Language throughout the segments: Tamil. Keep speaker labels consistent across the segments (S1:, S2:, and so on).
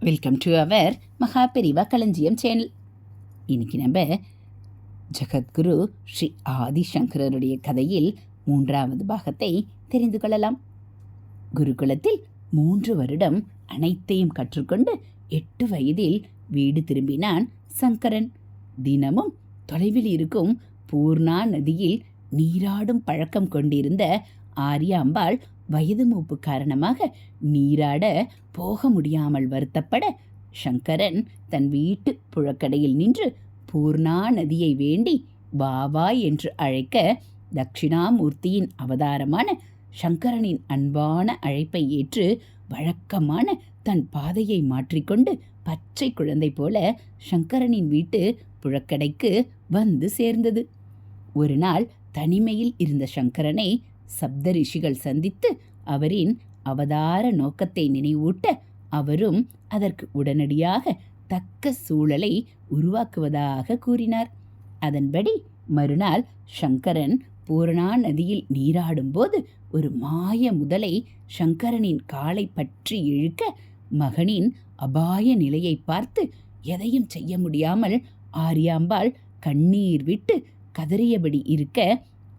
S1: வெல்கம் டு அவர் மகாபெரிவா களஞ்சியம் சேனல் இன்னைக்கு நம்ம ஜகத்குரு ஸ்ரீ ஆதிசங்கரருடைய கதையில் மூன்றாவது பாகத்தை தெரிந்து கொள்ளலாம். குருகுலத்தில் மூன்று வருடம் அனைத்தையும் கற்றுக்கொண்டு எட்டு வயதில் வீடு திரும்பினான் சங்கரன். தினமும் தொலைவில் இருக்கும் பூர்ணா நதியில் நீராடும் பழக்கம் கொண்டிருந்த ஆரியாம்பாள் வயது மூப்பு காரணமாக நீராட போக முடியாமல் வருத்தப்பட சங்கரன் தன் வீட்டு புழக்கடையில் நின்று பூர்ணா நதியை வேண்டி வா வா என்று அழைக்க தட்சிணாமூர்த்தியின் அவதாரமான சங்கரனின் அன்பான அழைப்பை ஏற்று வழக்கமான தன் பாதையை மாற்றிக்கொண்டு பச்சை குழந்தை போல சங்கரனின் வீட்டு புழக்கடைக்கு வந்து சேர்ந்தது. ஒரு நாள் தனிமையில் இருந்த சங்கரனை சப்த ரிஷிகள் சந்தித்து அவரின் அவதார நோக்கத்தை நினைவூட்ட அவரும் அதற்கு உடனடியாக தக்க சூழலை உருவாக்குவதாக கூறினார். அதன்படி மறுநாள் சங்கரன் பூரணா நதியில் நீராடும்போது ஒரு மாய முதலை சங்கரனின் காலை பற்றி இழுக்க மகனின் அபாய நிலையை பார்த்து எதையும் செய்ய முடியாமல் ஆரியாம்பாள் கண்ணீர் விட்டு கதறியபடி இருக்க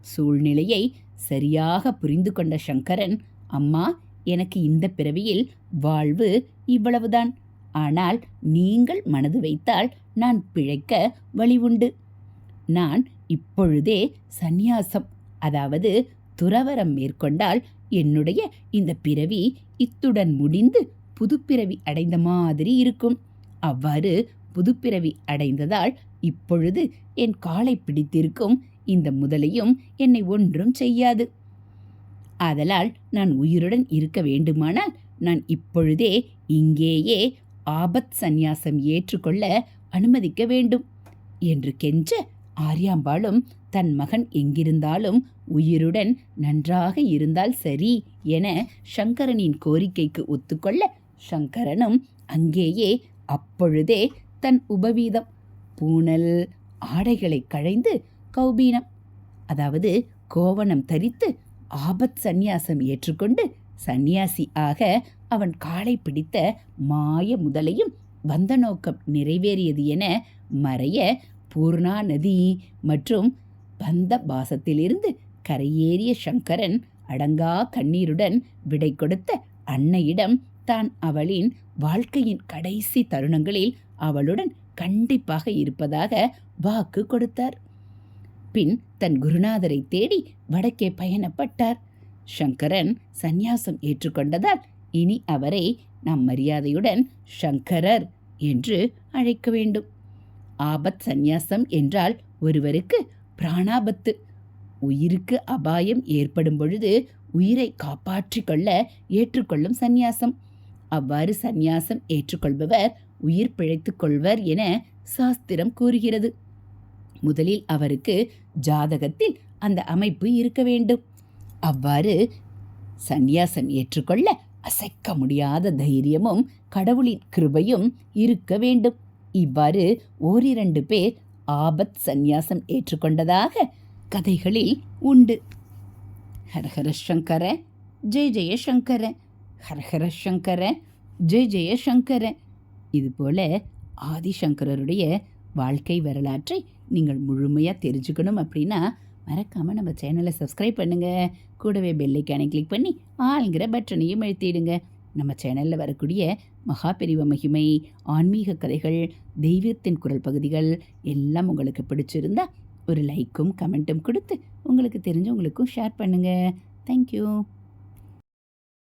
S1: சூழ்நிலையை சரியாக புரிந்து கொண்ட சங்கரன் அம்மா எனக்கு இந்த பிறவியில் வாழ்வு இவ்வளவுதான். ஆனால் நீங்கள் மனது வைத்தால் நான் பிழைக்க வழி உண்டு. நான் இப்பொழுதே சந்நியாசம் அதாவது துறவரம் மேற்கொண்டால் என்னுடைய இந்த பிறவி இத்துடன் முடிந்து புதுப்பிறவி அடைந்த மாதிரி இருக்கும். அவ்வாறு புதுப்பிறவி அடைந்ததால் இப்பொழுது என் காலை பிடித்திருக்கும் இந்த முதலையும் என்னை ஒன்றும் செய்யாது. ஆதலால் நான் உயிருடன் இருக்க வேண்டுமானால் நான் இப்பொழுதே இங்கேயே ஆபத் சந்நியாசம் ஏற்றுக்கொள்ள அனுமதிக்க வேண்டும் என்று கெஞ்ச ஆரியாம்பாளும் தன் மகன் எங்கிருந்தாலும் உயிருடன் நன்றாக இருந்தால் சரி என சங்கரனின் கோரிக்கைக்கு ஒத்துக்கொள்ள சங்கரனும் அங்கேயே அப்பொழுதே தன் உபவீதம் பூனல் ஆடைகளை களைந்து கௌபீனம். அதாவது கோவணம் தரித்து ஆபத் சந்நியாசம் ஏற்றுக்கொண்டு சந்நியாசி ஆக அவன் காலை பிடித்த மாய முதலையும் வந்த நோக்கம் நிறைவேறியது என மறைய பூர்ணா நதி மற்றும் பந்த பாசத்திலிருந்து கரையேறிய சங்கரன் அடங்கா கண்ணீருடன் விடை கொடுத்த அன்னையிடம் தான் அவளின் வாழ்க்கையின் கடைசி தருணங்களில் அவளுடன் கண்டிப்பாக இருப்பதாக வாக்கு கொடுத்தார். பின் தன் குருநாதரை தேடி வடக்கே பயணப்பட்டார். சங்கரன் சந்நியாசம் ஏற்றுக்கொண்டதால் இனி அவரை நாம் மரியாதையுடன் சங்கரர் என்று அழைக்க வேண்டும். ஆபத் சந்நியாசம் என்றால் ஒருவருக்கு பிராணாபத்து உயிருக்கு அபாயம் ஏற்படும் பொழுது உயிரை காப்பாற்றிக்கொள்ள ஏற்றுக்கொள்ளும் சந்நியாசம். அவ்வாறு சந்நியாசம் ஏற்றுக்கொள்பவர் உயிர் பிழைத்துக் கொள்வர் என சாஸ்திரம் கூறுகிறது. முதலில் அவருக்கு ஜாதகத்தில் அந்த அமைப்பு இருக்க வேண்டும். அவ்வாறு சந்நியாசம் ஏற்றுக்கொள்ள அசைக்க முடியாத தைரியமும் கடவுளின் கிருபையும் இருக்க வேண்டும். இவ்வாறு ஓரிரண்டு பேர் ஆபத் சந்நியாசம் ஏற்றுக்கொண்டதாக கதைகளில் உண்டு. ஹரஹர சங்கர ஜெய ஜெய சங்கர. ஹரஹர சங்கர ஜெய ஜெயசங்கர இதுபோல ஆதிசங்கரருடைய வாழ்க்கை வரலாற்றை நீங்கள் முழுமையாக தெரிஞ்சுக்கணும் அப்படின்னா மறக்காமல் நம்ம சேனலை சப்ஸ்கிரைப் பண்ணுங்கள் கூடவே பெல்லைக்கானை கிளிக் பண்ணி ஆளுங்கிற பட்டனையும் எழுத்திடுங்க நம்ம சேனலில் வரக்கூடிய மகா பெரிவ மகிமை ஆன்மீக கதைகள் தெய்வத்தின் குரல் பகுதிகள் எல்லாம் உங்களுக்கு பிடிச்சிருந்தா ஒரு லைக்கும் கமெண்ட்டும் கொடுத்து உங்களுக்கு தெரிஞ்சவங்களுக்கும் ஷேர் பண்ணுங்கள் தேங்க்யூ